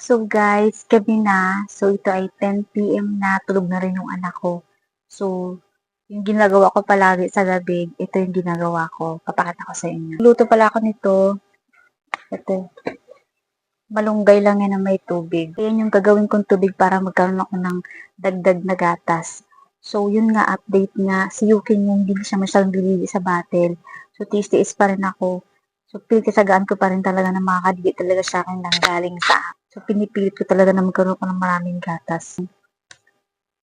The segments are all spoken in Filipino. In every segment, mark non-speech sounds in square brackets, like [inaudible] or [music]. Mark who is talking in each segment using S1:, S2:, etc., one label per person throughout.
S1: So guys, gabi na. So ito ay 10pm na. Tulog na rin yung anak ko. So, yung ginagawa ko palagi sa gabi, ito yung ginagawa ko. Papakita ko sa inyo. Luto pala ako nito. Ito. Malunggay lang yan na may tubig. Ayan yung gagawin kong tubig para magkaroon ako ng dagdag na gatas. So, yun nga, update nga. Si Yukin yung hindi siya masyadong bilili sa battle. So, tiis-tiis pa rin ako. So, pinagkasagaan ko pa rin talaga na makakadikit talaga sa akin ng galing sa So, pinipilit ko talaga na magkaroon ko ng maraming gatas.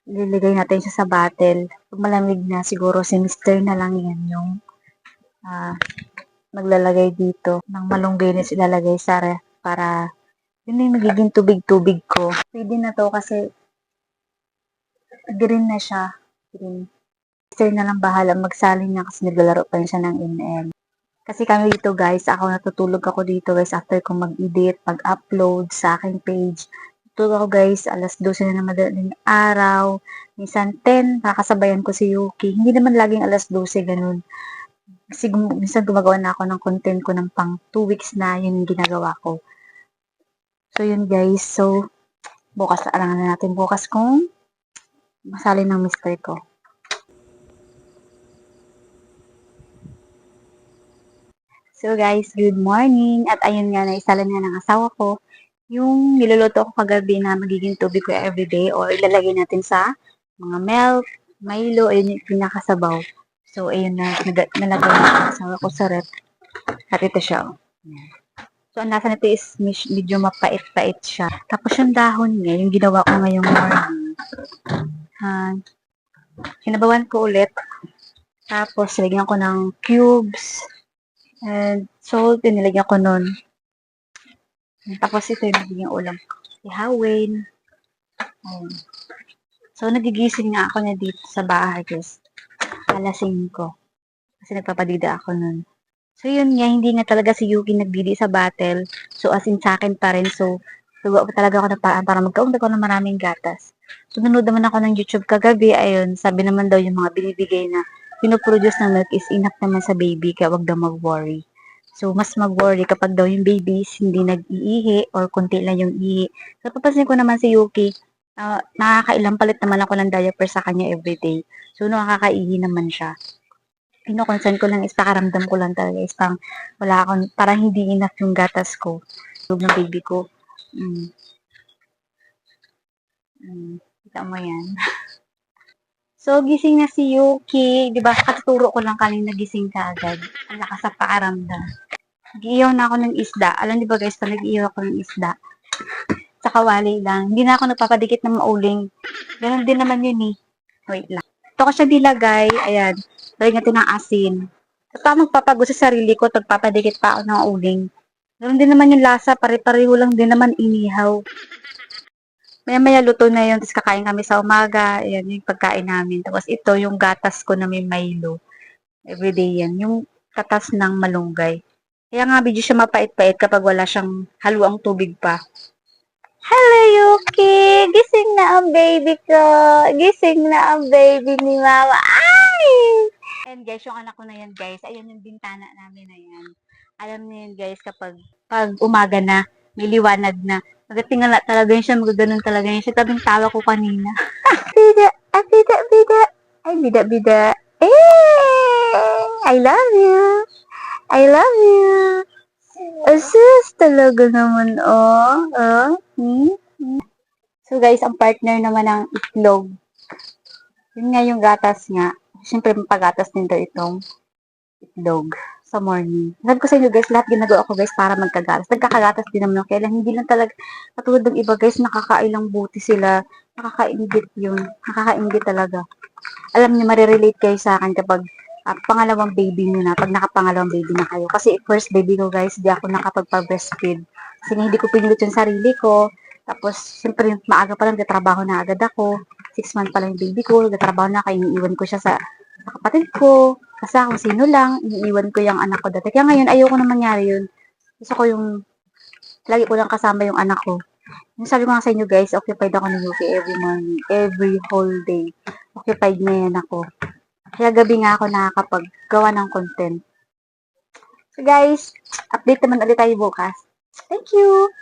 S1: Liligay natin siya sa bottle. Pag malamig na, siguro si Mr. na lang yan yung ah, maglalagay dito ng malunggay na ilalagay sa para yun yung magiging tubig-tubig ko. Pwede na to kasi green na siya. Green. Mr. na lang bahala magsalin niya kasi naglalaro pa rin siya ng ML. Kasi kami dito guys, ako natutulog ako dito guys after kong mag-edit, mag-upload sa aking page. Tulog ako guys, alas 12 na ng madaling araw, minsan 10, nakakasabayan ko si Yuki. Hindi naman laging alas 12, ganun. Kasi minsan gumagawa na ako ng content ko ng pang 2 weeks na, yun yung ginagawa ko. So yun guys, so bukas, alangan na natin bukas kung masali ng mister ko. So guys, good morning. At ayun nga, naisala na ng asawa ko yung niluluto ko kagabi na magiging tubig ko everyday or ilalagay natin sa mga milk, Milo, ayun yung pinakasabaw. So, ayun na, nalagay na asawa ko sa rep. At ito siya. oh. So, ang nasa nito is medyo mapait-pait siya. Tapos yung dahon niya, yung ginawa ko ngayong morning. Uh, hinabawan ko ulit. Tapos, lagyan ko ng cubes. And salt, nilagyan ko nun. Tapos ito yung nagiging ulam. Ihawin. Ayun. So, nagigising nga ako na dito sa bahay, guys. Alasing ko. Kasi nagpapadida ako nun. So, yun nga, hindi nga talaga si Yuki nagdidi sa battle. So, as in sa akin pa rin. So, tuwa pa talaga ako na paraan para magkaunta ko ng maraming gatas. So, nanood naman ako ng YouTube kagabi. Ayun, sabi naman daw yung mga binibigay na pinoproduce ng milk is enough naman sa baby, kaya wag daw mag-worry. So, mas mag-worry kapag daw yung babies hindi nag-iihi or konti lang yung ihi. So, papansin ko naman si Yuki, uh, nakakailang palit naman ako ng diaper sa kanya everyday. So, nakakaihi naman siya. Pino-concern ko lang is pakaramdam ko lang talaga is pang wala akong, parang hindi enough yung gatas ko. Tulog ng baby ko. Mm. Mm. Kita mo yan. [laughs] So, gising na si Yuki. Di ba? Katuturo ko lang kanina gising ka agad. Ang lakas sa pakaramdam. Nag-iiyaw na ako ng isda. Alam di ba guys, pag nag-iiyaw ako ng isda, sa kawali lang. Hindi na ako nagpapadikit ng mauling. Ganon din naman yun eh. Wait lang. Ito ko siya dilagay. Ayan. Lagyan natin ng asin. Ito ako magpapago sa sarili ko. Pagpapadikit pa ako ng uling. Ganon din naman yung lasa. Pare-pareho lang din naman inihaw. Maya-maya luto na yun. Tapos kakain kami sa umaga. Ayan yung pagkain namin. Tapos ito yung gatas ko na may Milo. Everyday yan. Yung katas ng malunggay. Kaya nga medyo siya mapait-pait kapag wala siyang haluang tubig pa. Hello, Yuki! Gising na ang baby ko! Gising na ang baby ni Mama! Ay! And guys, yung anak ko na yan, guys. Ayan yung bintana namin na yan. Alam niyo yun, guys, kapag pag umaga na, may liwanag na. Magatingala talaga yun siya, magaganon talaga yun siya. Tabing tawa ko kanina. [laughs] bida, ah, bida, bida. Ay, bida, bida. Eh, I love you. I love you. Asus, talaga naman, oh. oh. Hmm? So, guys, ang partner naman ng itlog. Yun nga yung gatas nga. Siyempre, pagatas din daw itong itlog sa morning. Sabi ko sa inyo guys, lahat ginagawa ko guys para magkagatas. Nagkakagatas din naman ako. Kaya lang hindi lang talaga, katulad ng iba guys, nakakailang buti sila. Nakakaingit yun. Nakakaingit talaga. Alam niyo, marirelate kayo sa akin kapag ah, pangalawang baby niyo na, pag nakapangalawang baby na kayo. Kasi first baby ko guys, di ako nakapagpa-breastfeed. Kasi hindi ko pinulit yung sarili ko. Tapos, siyempre, maaga pa lang, trabaho na agad ako. Six months pa lang yung baby ko, nagtatrabaho na, kaya iniiwan ko siya sa, sa kapatid ko. Kasi kung sino lang, iniiwan ko yung anak ko dati. Kaya ngayon, ayoko na mangyari yun. Gusto ko yung, lagi ko lang kasama yung anak ko. Yung sabi ko nga sa inyo guys, occupied ako ni Yuki every morning, every whole day. Occupied na yan ako. Kaya gabi nga ako nakakapaggawa ng content. So guys, update naman ulit tayo bukas. Thank you!